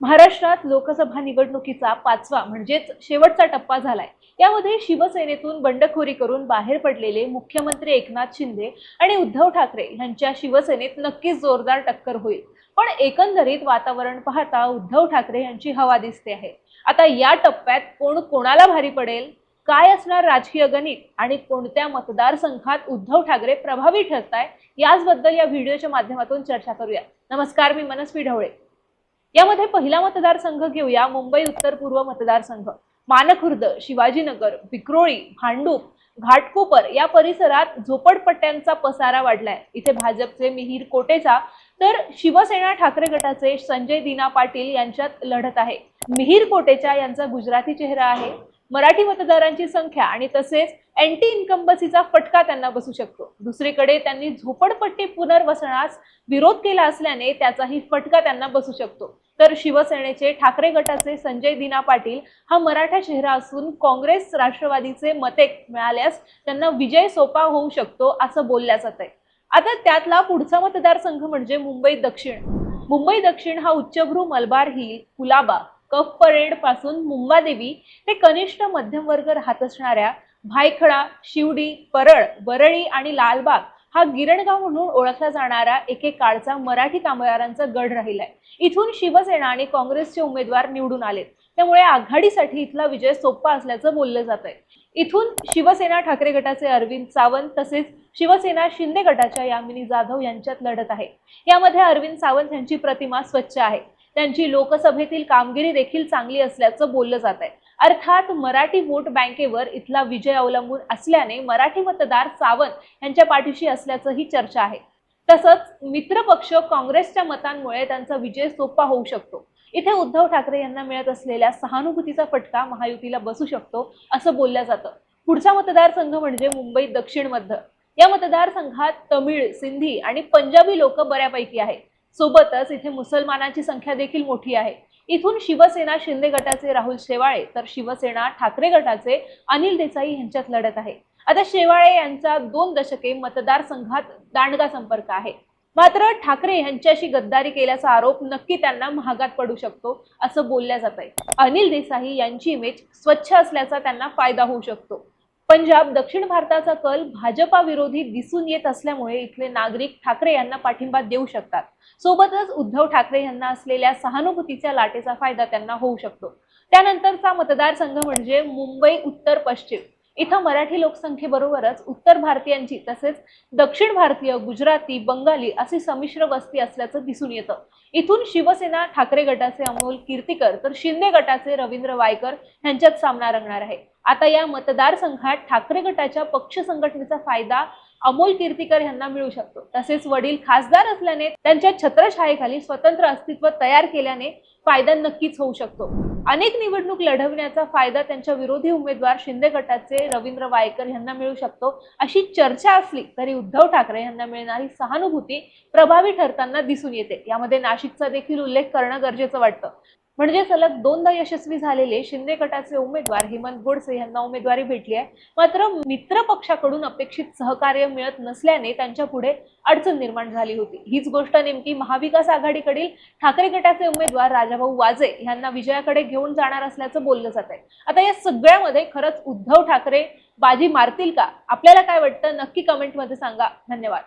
महाराष्ट्रात लोकसभा निवडणुकीचा पाचवा म्हणजेच शेवटचा टप्पा झालाय. यामध्ये शिवसेनेतून बंडखोरी करून बाहेर पडलेले मुख्यमंत्री एकनाथ शिंदे आणि उद्धव ठाकरे यांच्या शिवसेनेत नक्कीच जोरदार टक्कर होईल. पण एकंदरीत वातावरण पाहता उद्धव ठाकरे यांची हवा दिसते आहे. आता या टप्प्यात कोण कोणाला भारी पडेल? काय असणार राजकीय गणित आणि कोणत्या मतदारसंघात उद्धव ठाकरे प्रभावी ठरताय? याचबद्दल या व्हिडिओच्या माध्यमातून चर्चा करूया. नमस्कार मी मनस्वी ढवळे. यामध्ये पहिला मतदारसंघ घेऊया मुंबई उत्तर पूर्व मतदारसंघ. मानखुर्द शिवाजीनगर विक्रोळी भांडूप घाटकोपर या परिसरात झोपडपट्ट्यांचा पसारा वाढलाय. इथे भाजपचे मिहीर कोटेचा तर शिवसेना ठाकरे गटाचे संजय दिना पाटील यांच्यात लढत आहे. मिहीर कोटेचा यांचा गुजराती चेहरा आहे. मराठी मतदारांची संख्या आणि तसेच अँटी इन्कम्बसीचा फटका त्यांना बसू शकतो. दुसरीकडे त्यांनी झोपडपट्टी पुनर्वसनास विरोध केला असल्याने त्याचाही फटका त्यांना बसू शकतो. तर शिवसेनेचे ठाकरे गटाचे संजय दिना पाटील हा मराठा चेहरा असून काँग्रेस राष्ट्रवादीचे मते मिळाल्यास त्यांना विजय सोपा होऊ शकतो असं बोलल्या जात आहे आता त्यातला पुढचा मतदारसंघ म्हणजे मुंबई दक्षिण. मुंबई दक्षिण हा उच्चभ्रू मलबार हिल कुलाबा. कफ परेडपासून मुंबादेवी ते कनिष्ठ मध्यमवर्ग राहत असणाऱ्या भायखळा शिवडी परळ वरळी आणि लालबाग हा गिरणगाव म्हणून ओळखला जाणारा एके काळचा मराठी कामगारांचा गड राहिलाय. इथून शिवसेना आणि काँग्रेसचे उमेदवार निवडून आलेत. त्यामुळे आघाडीसाठी इथला विजय सोपा असल्याचं बोललं जात आहे इथून शिवसेना ठाकरे गटाचे अरविंद सावंत तसेच शिवसेना शिंदे गटाच्या यामिनी जाधव यांच्यात लढत आहे. यामध्ये अरविंद सावंत यांची प्रतिमा स्वच्छ आहे. त्यांची लोकसभेतील कामगिरी देखील चांगली असल्याचं बोललं जात आहे अर्थात मराठी वोट बँकेवर इथला विजय अवलंबून असल्याने मराठी मतदार सावंत यांच्या पाठीशी असल्याचंही चर्चा आहे. तसंच मित्रपक्ष काँग्रेसच्या मतांमुळे त्यांचा विजय सोपा होऊ शकतो. इथे उद्धव ठाकरे यांना मिळत असलेल्या सहानुभूतीचा फटका महायुतीला बसू शकतो असं बोललं जातं. पुढचा मतदारसंघ म्हणजे मुंबई दक्षिण मध्य. या मतदारसंघात तमिळ सिंधी आणि पंजाबी लोक बऱ्यापैकी आहेत. सोबतच इथे मुसलमानांची संख्या देखील मोठी आहे. इथून शिवसेना शिंदे गटाचे राहुल शेवाळे तर शिवसेना ठाकरे गटाचे अनिल देसाई यांच्यात लढत आहे. आता शेवाळे यांचा दोन दशके मतदारसंघात दांडगा संपर्क आहे. मात्र ठाकरे यांच्याशी गद्दारी केल्याचा आरोप नक्की त्यांना महागात पडू शकतो असं बोलल्या जात आहे अनिल देसाई यांची इमेज स्वच्छ असल्याचा त्यांना फायदा होऊ शकतो. पंजाब दक्षिण भारताचा कल भाजपा विरोधी दिसून येत असल्यामुळे इथले नागरिक ठाकरे यांना पाठिंबा देऊ शकतात. सोबतच उद्धव ठाकरे यांना असलेल्या सहानुभूतीच्या लाटेचा फायदा त्यांना होऊ शकतो. त्यानंतरचा मतदारसंघ म्हणजे मुंबई उत्तर पश्चिम. इथं मराठी लोकसंख्येबरोबरच उत्तर भारतीयांची तसेच दक्षिण भारतीय गुजराती बंगाली अशी संमिश्र वस्ती असल्याचं दिसून येतं. इथून शिवसेना ठाकरे गटाचे अमोल कीर्तीकर तर शिंदे गटाचे रवींद्र वायकर यांच्यात सामना रंगणार आहे. आता या मतदारसंघात ठाकरे गटाच्या पक्ष संघटनेचा फायदा अमोल कीर्तीकर यांना मिळू शकतो. तसेच वडील खासदार असल्याने त्यांच्या छत्रछायेखाली स्वतंत्र अस्तित्व तयार केल्याने फायदा नक्कीच होऊ शकतो. अनेक निवडणूक लढवण्याचा फायदा त्यांच्या विरोधी उमेदवार शिंदे गटाचे रवींद्र वायकर यांना मिळू शकतो. अशी चर्चा असली तरी उद्धव ठाकरे यांना मिळणारी सहानुभूती प्रभावी ठरताना दिसून येते. यामध्ये नाशिकचा देखील उल्लेख करणं गरजेचं वाटतं. म्हणजे सलग दोनदा यशस्वी झालेले शिंदे गटाचे उमेदवार हेमंत गोडसे यांना उमेदवारी भेटली आहे. मात्र मित्र पक्षाकडून अपेक्षित सहकार्य मिळत नसल्याने त्यांच्या पुढे अडचण निर्माण झाली होती. हीच गोष्ट नेमकी महाविकास आघाडीकडील ठाकरे गटाचे उमेदवार राजाभाऊ वाजे यांना विजयाकडे घेऊन जाणार असल्याचं बोललं जात आहे आता या सगळ्यामध्ये खरंच उद्धव ठाकरे बाजी मारतील का? आपल्याला काय वाटतं? नक्की कमेंटमध्ये सांगा. धन्यवाद.